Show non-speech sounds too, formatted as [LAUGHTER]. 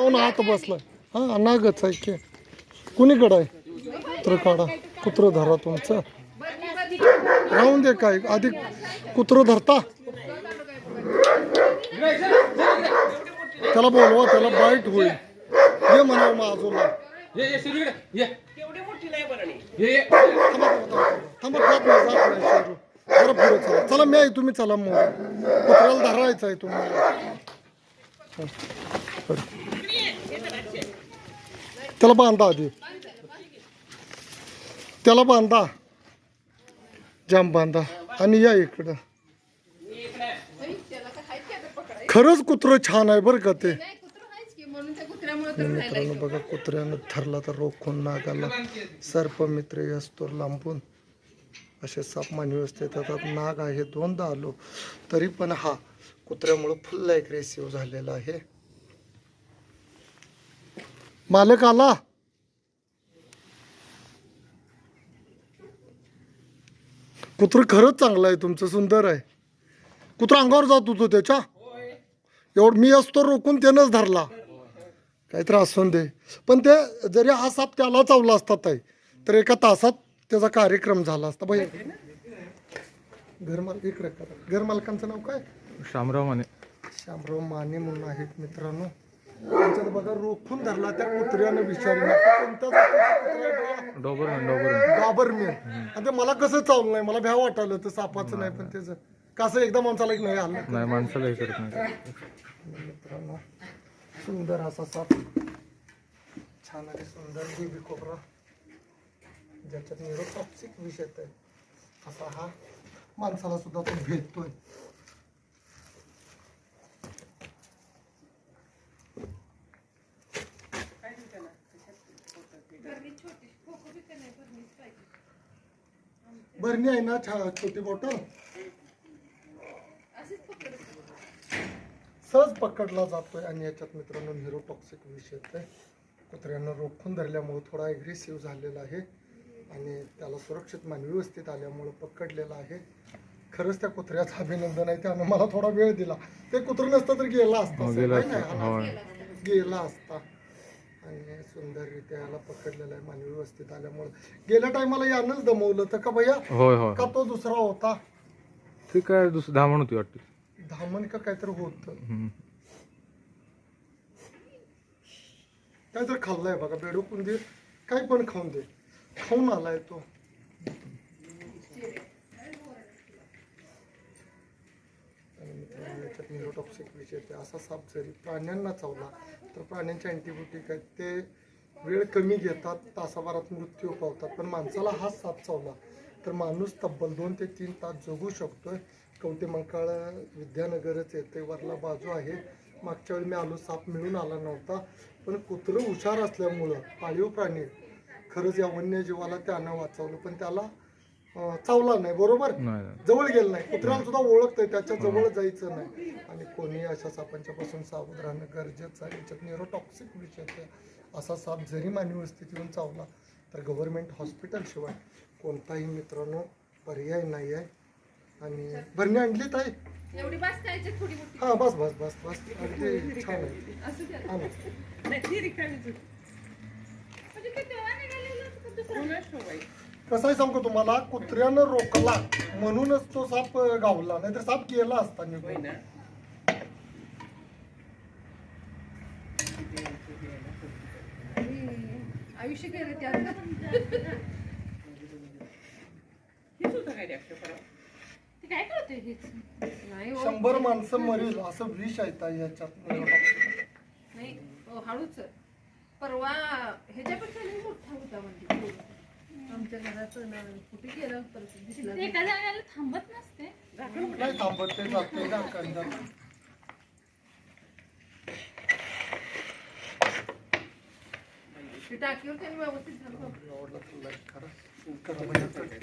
पाहून आत बसलाय. हा नागच आहे की. कुणीकडं आहे? कुत्र काढा कुत्र धरा तुमचं. राहून दे काय. आधी कुत्र धरता त्याला बोलवा त्याला बाईट होईल. ये म्हणावं जरा पुढे चला. चला मी आहे तुम्ही चला मग. कुत्र्याला धरायचं आहे तुम्हाला. हं. त्याला बांधा आधी. त्याला बांधा. जाम बांधा. आणि या इकडं. खरंच कुत्रं छान आहे बरं का ते. मित्रांनो बघा कुत्र्यानं ठरला तर रोखून नागाला. सर्प मित्र असतो लांबून. असे साप मानवी व्यवस्थेत येतात. नाग आहे दोनदा आलो. तरी पण हा कुत्र्यामुळं फुल ॲग्रेसिव्ह झालेला आहे. मालक आला. कुत्र खरंच चांगलं आहे तुमचं सुंदर आहे. कुत्र अंगावर जात होतो त्याच्या? एवढं मी असतो रोखून त्यानंच धरला. काही त्रास असून दे. पण ते जरी हा साप त्याला चावला असता ताई तर एका तासात त्याचा कार्यक्रम झाला असता. बाई घरमाल इकडे घरमालकांचं नाव काय? शामराव माने. श्यामराव माने म्हणून आहेत मित्रांनो. त्यांच्यात बघा रोखून धरला त्या कुत्र्यानं विचारलं कोणत्या जातीचा कुत्रा आहे बा? डोबर डोबर गाबरमेन आणि ते मला कसं चावलं नाही मला भ्या वाटलं तर सापाचं नाही पण त्याचं कसं एकदा माणसाला एक नाही आलं. नाही माणसाला हे करत नाही. मित्रांनो सुंदर असा साप. छान आणि सुंदर बेबी कोबरा ज्याच्यात निरोटॉक्सिक विष येत आहे. असा हा माणसाला सुद्धा तो भेटतोय. बरणी आहे ना छा- छोटी बॉटल सहज पकडला जातोय आणि याच्यात मित्रांनो न्यूरोटॉक्सिक विष येतोय. कुत्र्यानं रोखून धरल्यामुळे थोडा ॲग्रेसिव्ह झालेला आहे आणि त्याला सुरक्षित मानवी व्यवस्थित आल्यामुळं पकडलेला आहे. खरंच त्या कुत्र्याचं अभिनंदन आहे. त्यानं मला थोडा वेळ दिला. ते कुत्रं नसतं तर गेला असता. हो, गेला असता. हो. आणि सुंदररित्या याला पकडलेला आहे. मानवी व्यवस्थित आल्यामुळं. गेल्या टायमाला यानंच दमवलं तर का भैया? होय होय. का तो दुसरा होता? ठीक आहे दुसरी म्हणून होती वाटते. धामण का काहीतरी होतं. हम्म. काय तर खाल्लाय बघा बेडूकून दे काय पण खाऊन दे. खाऊन आलाय तो. न्यूरोटॉक्सिक विषय येते. असा साप जरी प्राण्यांना चावला तर प्राण्यांचे अँटीबायोटिक आहेत. ते वेळ कमी घेतात तासाभरात मृत्यू पावतात. पण माणसाला हा साप चावला तर माणूस तब्बल दोन ते तीन तास जगू शकतोय. कवटे मंकाळ विद्यानगरच येते वरला बाजू आहे. मागच्या वेळी मी आलो साप मिळून आला नव्हता. पण कुत्रं हुशार असल्यामुळं पाळीव प्राणी खरंच या वन्यजीवाला त्यानं वाचवलं. पण त्याला चावला नाही बरोबर? नाही नाही. जवळ गेलं नाही. कुत्र्याला सुद्धा ओळखतंय त्याच्याजवळ जायचं नाही. आणि कोणी अशा सापांच्या पासून सावध राहणं गरजेचं आहे. याच्यात न्यूरोटॉक्सिक विषय आहे. असा साप जरी मानवी स्थिती येऊन चावला तर गव्हर्नमेंट हॉस्पिटल शिवाय कोणताही मित्रांनो पर्याय नाही आहे. आणि भरणी आणलीत आहे? एवढी बास खायची थोडी मोठी. हा बस बस बस बस. अगदी छान आहे. असू द्या. हा ना. नाही ती रिकामीच होती. म्हणजे ते तेव्हा निघालेलं होतं का दुसरं? कोणाच ठेवाय? कसं आहे सांगतो तुम्हाला कुत्र्यानं रोखला म्हणूनच तो साप गावला नाहीतर साप गेला असता निघून. आयुष्य गेलं त्यात? [LAUGHS] हेच होतं काय रे अक्षय परवा? ते काय करते हेच? नाही हो. शंभर माणसं मरेल असं विष आहे ताई याच्यात. नाही हो, हळूच. परवा ह्याच्यापेक्षा लई मोठा होता म्हणजे. आमच्या घरात ना कुठे गेला परत? दिसला नाही. एका जागेला थांबत नसते. नाही थांबत ते जाते टाकीवर त्यांनी व्यवस्थित झालं. आवडला तर like करा. करा म्हणजे